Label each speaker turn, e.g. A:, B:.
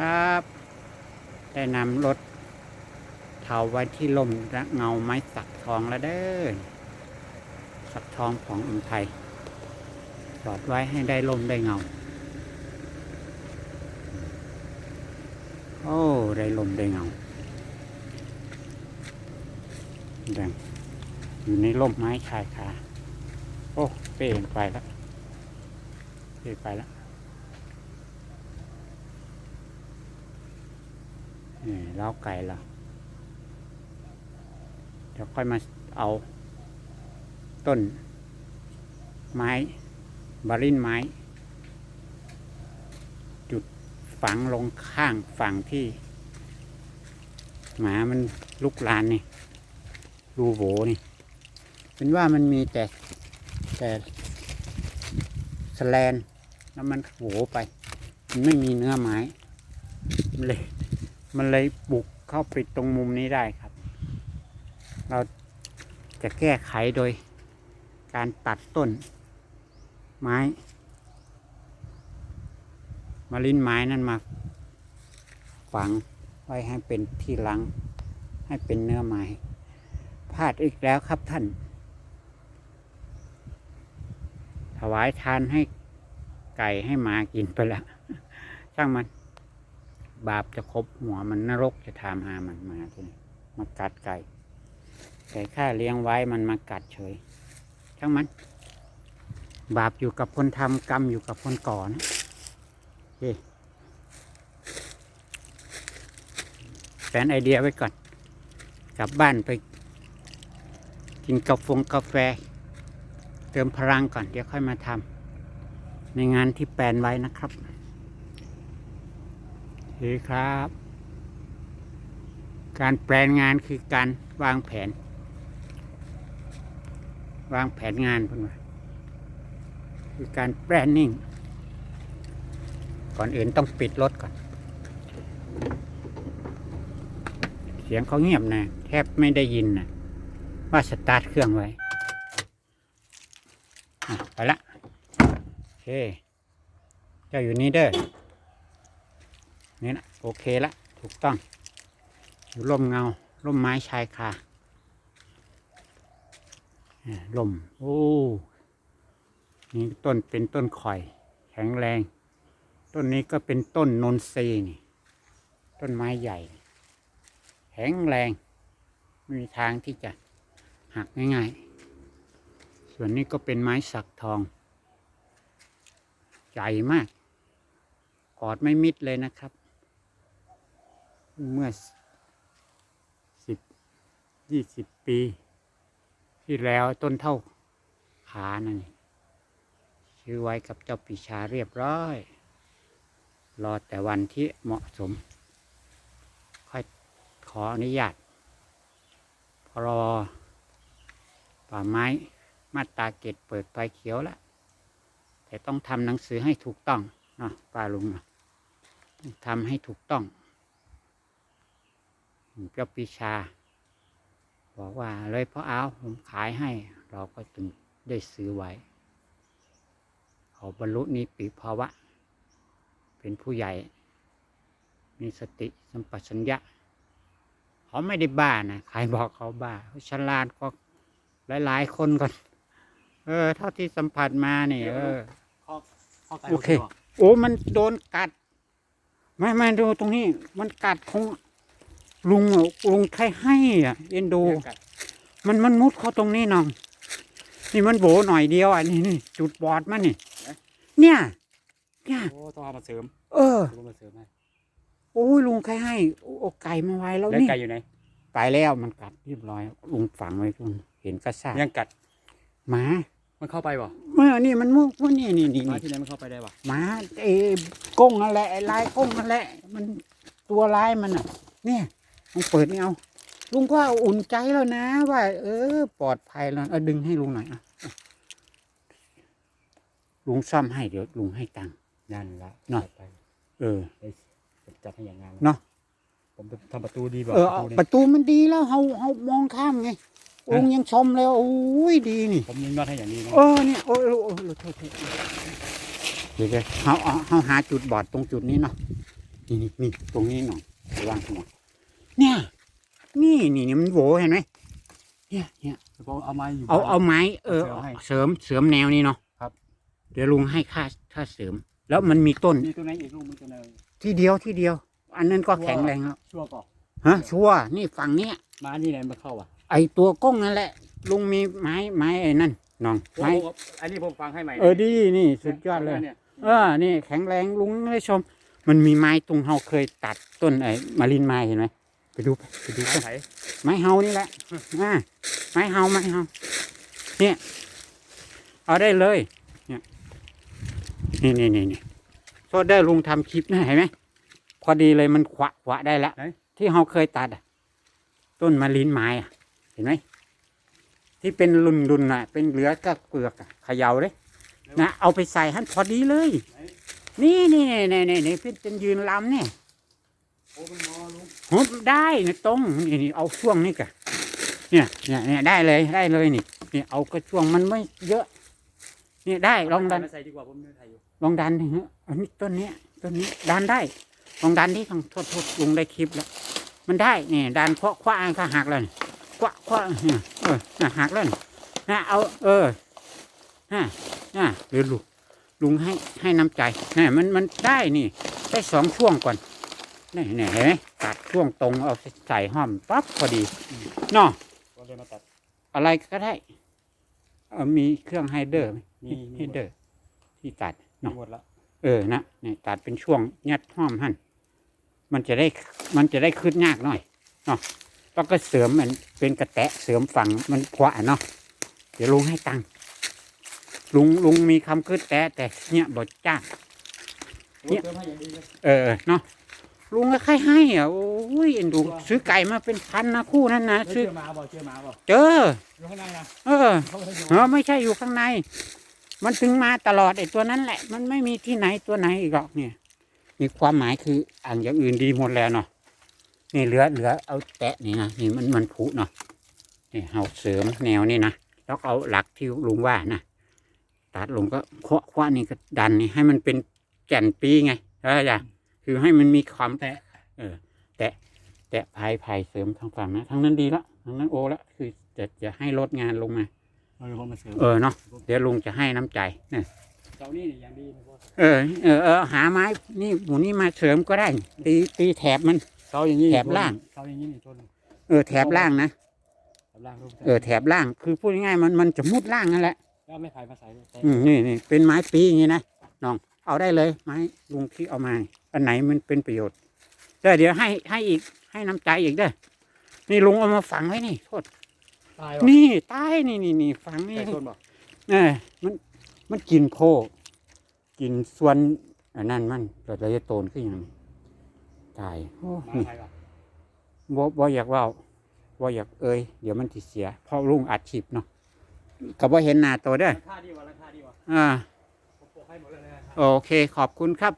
A: ครับ ได้นำรถเทาไว้ที่ลมและเงาไม้สักทองแล้วเด้อสักทองของอุทัยจอดไว้ให้ได้ลมได้เงา โอ้ได้ลมได้เงาแดงอยู่ในร่มไม้ชายคาโอ้เป้ไปแล้วเป้ไปแล้ว เล้าไก่ล้วเดี๋ยวค่อยมาเอา ต้น ไม้ บารินไม้ จุดฝังลงข้างฝั่งที่ หมามันลุกลานนี่รูโหวนี่ เป็นว่ามันมีแต่แต่สแลน แล้วมันโหไป มันไม่มีเนื้อไม้เลย มันเลยบุกเข้าไปตรงมุมนี้ได้ครับ เราจะแก้ไขโดยการตัดต้น ไม้มาลิ้นไม้นั่นมาฝังไว้ให้เป็นที่ลัง ให้เป็นเนื้อไม้พลาดอีกแล้วครับท่าน ถวายทานให้ไก่ให้หมากินไปแล้วช่างมัน บาปจะครบหัวมันนรกจะทามหามันมาทีนี้มากัดไก่ไก่ข้าเลี้ยงไว้มันมากัดเฉยช่างมัน บาปอยู่กับคนทำกรรมอยู่กับคนก่อนะโอเคแฟนไอเดียไว้ก่อน กลับบ้านไปกินกาแฟกาแฟ เติมพลังก่อน เดี๋ยวค่อยมาทำในงานที่แปลนไว้นะครับ ดีครับ การแปลนงานคือการวางแผน วางแผนงานเพื่อนว่าคือการ planning ก่อนอื่นต้องปิดรถก่อน เสียงเขาเงียบนะ แทบไม่ได้ยินนะว่าสตาร์ทเครื่องไว้ไปละโอเคเจ้าอยู่นี่เด้อ นี่นะโอเคละถูกต้องอยู่ร่มเงาร่มไม้ชายคาลมโอ้นี่ต้นเป็นต้นข่อย แข็งแรง ต้นนี้ก็เป็นต้นนนทรีนี่ ต้นไม้ใหญ่ แข็งแรงไม่มีทางที่จะหักง่าย ๆ ส่วนนี้ก็เป็นไม้สักทอง ใหญ่มาก กอดไม่มิดเลยนะครับ เมื่อสิบยี่สิบปี ที่แล้วต้นเท่าขานั่นนี่ชื่อไว้กับเจ้าปีชาเรียบร้อย รอแต่วันที่เหมาะสม ค่อยขออนุญาตพรอป่าไม้มาตาเกตเปิดไฟเขียวแล้วแต่ต้องทำหนังสือให้ถูกต้องเนาะป้าลุงเนาะต้องทำให้ถูกต้อง เจ้าปีชา บอกว่าเลยเพราะเอาผมขายให้ เราก็จึงได้ซื้อไว้เขาบรรลุนิติภาวะ เป็นผู้ใหญ่ มีสติสัมปชัญญะ เขาไม่ได้บ้านะใครบอกเขาบ้าเขาฉลาดก็หลาย ๆ คนก่อนเออ เท่าที่สัมผัสมาเนี่ยเออ
B: ข้อข้อไก่
A: โอเค
B: หมด
A: โอ้มันโดนกัด ไม่ไม่ดูตรงนี้ มันกัดคง ลุงอะลุงใครให้อะ เอ็นดู
B: เรื่องกัด
A: มันมันมุดเข้าตรงนี้น้อง นี่มันโบหน่อยเดียวอะนี่นี่จุดบอดมันนี่ เนี่ย เนี่ย
B: โอ้ต้องเอามาเสริม
A: เออ
B: ต้องมาเสริมให้
A: โอ้ยลุงใครให้โอ้ไก่มาไว้แล้ว
B: แล้ว
A: นี่
B: ไก่อยู่ไหน
A: ไปแล้วมันกัดเรียบร้อยลุงฝังไว้ลุงเห็นกระซ่า
B: ยังกัด
A: หมา
B: มันเข้าไปบ่
A: เมื่อนี่มันมุกว่านี่นี่นี่
B: มา
A: นี่
B: ที่ไหนมันเข้าไปได้บ่
A: หมาไอ้ก้งนั่นแหละไอ้ลายก้งนั่นแหละ มันตัวลายมันอะ เนี่ย ลองเปิดนี่เอาลุงก็อุ่นใจแล้วนะ ว่า เออ ปลอดภัยแล้วเอาดึงให้ลุงหน่อยอะลุงซ่อมให้เดี๋ยวลุงให้ตังค์
B: นั่นละ
A: เนาะ
B: ไป
A: เออ
B: ไปจัดให้อย่างงาน
A: เนาะ
B: ผมทำประตูดีบ่
A: เออ
B: ประ
A: เอา
B: ตูนี่
A: ประตูมันดีแล้วเฮาเฮามองข้ามไงลุงยังชมเลยว่าโอ้ยดีนี่
B: ผมยิงน็อตให้อย่างนี้นะ
A: เออเนี่ยโอ้ยโอ้ยโอ้ยโทษโทษเดี๋ยวเดี๋ยวเฮาเอาเฮาหาจุดบอดตรงจุดนี้เนาะนี่นี่นี่ตรงนี้หน่อยระวังหัว เนี่ย นี่นี่นี่มันโหวเห็นไหมเนี่ยเนี่ย
B: แล้วก็เอาไม้อยู่
A: เอา
B: บ้น
A: เอาไม้เออ
B: เสริมให้
A: เสริมเสริมแนวนี้เนาะ
B: ครับ
A: เดี๋ยวลุงให้ค่าค่าเสริม แล้วมันมีต้น
B: นี่ตัวไหนอีกลูกมันตัวไหน
A: ที่เดียวที่เดียว อันนั้นก็แข็งแรงแล้ว
B: ชั่วก่อน
A: ฮะชัวร์นี่ฝั่งเนี้ย
B: มานี่ไหนมาเข้าอะ
A: ไอตัวก้งนั่นแหละ ลุงมีไม้ไม้ไอ้นั่นน้องไม้
B: โอ้อันนี้ผมฟังให้ใหม่
A: เออดีนี่สุดยอดเลย
B: นี่
A: เออ นี่แข็งแรงลุงได้ชม มันมีไม้ตรงเฮาเคยตัดต้นไอ้มารินไม้เห็นไหม ไปดูไปไปดู
B: ไม้
A: ไป
B: ไผ่
A: ไม้เฮานี่แหละอ่าไม้เฮาไม้เฮาเนี่ยเอาได้เลย เนี่ยนี่นี่นี่นี่โซเดอร์ลุงทำคลิปนะเห็นไหมพอดีเลยมันขวะขวะได้ละที่เฮาเคยตัดอะต้นมารินไม้อะเห็นไหมที่เป็นรุนรุนๆอะเป็นเหลือก็เปลือกอะเขย่าเลยนะเอาไปใส่หันพอดีเลย นี่นี่นี่นี่นี่เป็นเป็นยืนลำเนี่ย
B: โอ้มันงอลุง
A: ฮบได้นะตรงนี่นี่เอาช่วงนี่กะเนี่ยเนี่ยเนี่ยได้เลยได้เลยนี่นี่เอาก็ช่วงมันไม่เยอะ เนี่ยได้ลองดัน
B: มาใส่ดีกว่าผมไม่ใส่อยู่
A: ลองดันดิฮะอันนี้ต้นเนี้ยต้นนี้ดันได้ลองดันที่ทางโทษโทษลุงได้คลิปแล้ว มันได้เนี่ยดันเคาะคว้าก็หักแล้วนี่คว้าคว้าเนี่ยเออน่ะหักแล้วนี่นะเอา เออน่ะน่ะเดี๋ยวลุงลุงให้ให้น้ำใจนี่มันมันได้นี่ ได้สองช่วงก่อน นี่นี่เห็นไหมตัดช่วงตรงเอาใส่ห้อมปั๊บพอดีเนาะ
B: ก็เลยมาตัด
A: อะไรก็ได้เออมีเครื่องไฮเดอร์ไหม
B: มีมี
A: ไฮเดอร์ ที่ตัด
B: มี
A: เนาะ
B: หมดละ
A: เออนะเนี่ยตัดเป็นช่วงยัดห้อมหั่นมันจะได้มันจะได้ขึ้นยากหน่อยเนาะแล้วก็เสริมมันเป็นกระแตะเสริมฝั่งมันขวาเนาะเดี๋ยวลุงให้ตังค์ลุงลุงมีคำคืดแตะแต่เนี่ยบดจ้างเนี่
B: เนี่ยยเติมให้อย่างดีเลย
A: เออเนาะ ลุงก็ใครให้อะโอ้ยเอ็นดูซื้อไก่มาเป็นพันนะคู่นั้นนะ
B: แล้ว
A: ซื้อ
B: เชื่อหมาบ่เชื่อหมาบ่
A: เจอ
B: อยู่ข้างในนะ
A: เออ
B: เขาไม่ได้อยู่
A: เออไม่ใช่อยู่ข้างใน มันถึงมาตลอดไอ้ตัวนั้นแหละ มันไม่มีที่ไหนตัวไหนอีกหรอกเนี่ยมีความหมายคืออ่างอย่างอื่นดีหมดแล้วเนาะนี่เหลือเหลือเอาแตะนี่นะนี่มันมันผุเนาะนี่เอาเสริมแนวนี่นะแล้วก็เอาหลักที่ลุงว่านะตัดลงก็เคาะเคาะนี่ก็ดันนี่ให้มันเป็นแก่นปีไงเออจ้ะ คือให้มันมีความแตะเออ แตะแตะภายภายเสริมทางฝั่งนะทางนั้นดีละทางนั้นโอละคือจะจะให้ลดงานลงมา
B: เออผมมาเสริม
A: เออเนาะเดี๋ยวลุงจะให้น้ำใจเนี่ย
B: เจ้านี่นี่อย่างดีนะพ่อ
A: เออเออเออหาไม้นี่หมูนี่มาเสริมก็ได้ ตีตีแถบมัน
B: เสาอย่างนี้
A: แถบล่าง
B: เสาอย่างนี้นี่ต้นหนึ่ง
A: เออแถบล่างนะ
B: แถบล่างรูป
A: เออแถบล่างคือพูดง่ายๆมันมันจะมุดล่างนั่นแหละ
B: แล้วไม่ไผ่มาใส่เลยแต่
A: อืมนี่นี่เป็นไม้ปีอย่างนี้นะน้อง เอาได้เลยไม้ลุงที่เอามา อันไหนมันเป็นประโยชน์เดี๋ยวเดี๋ยวให้ให้อีกให้น้ำใจอีกเด้อนี่ลุงเอามาฝังไว้นี่โทษ
B: ตายว่ะ
A: นี่ใต้นี่นี่นี่ฝังนี่
B: ใส่ต้นบ่
A: เออมันมันกินโพกินส่วนอันนั้นมันเราจะโตนขึ้นอหย่างนี้ตายโอ้
B: มา
A: นี่
B: ไผ่ว่ะ
A: บ่บ่อยากเว่าบ่อยากเอ่ยเดี๋ยวมันติเสียเพราะลุงอัดฉีบเนาะก็บ่เห็นหน้าตัวเด้อ
B: ราคาดีกว่าราคาดีกว่า
A: อ่า
B: ผมปลูกให้หมดเลยนะ
A: โอเคขอบคุณครับ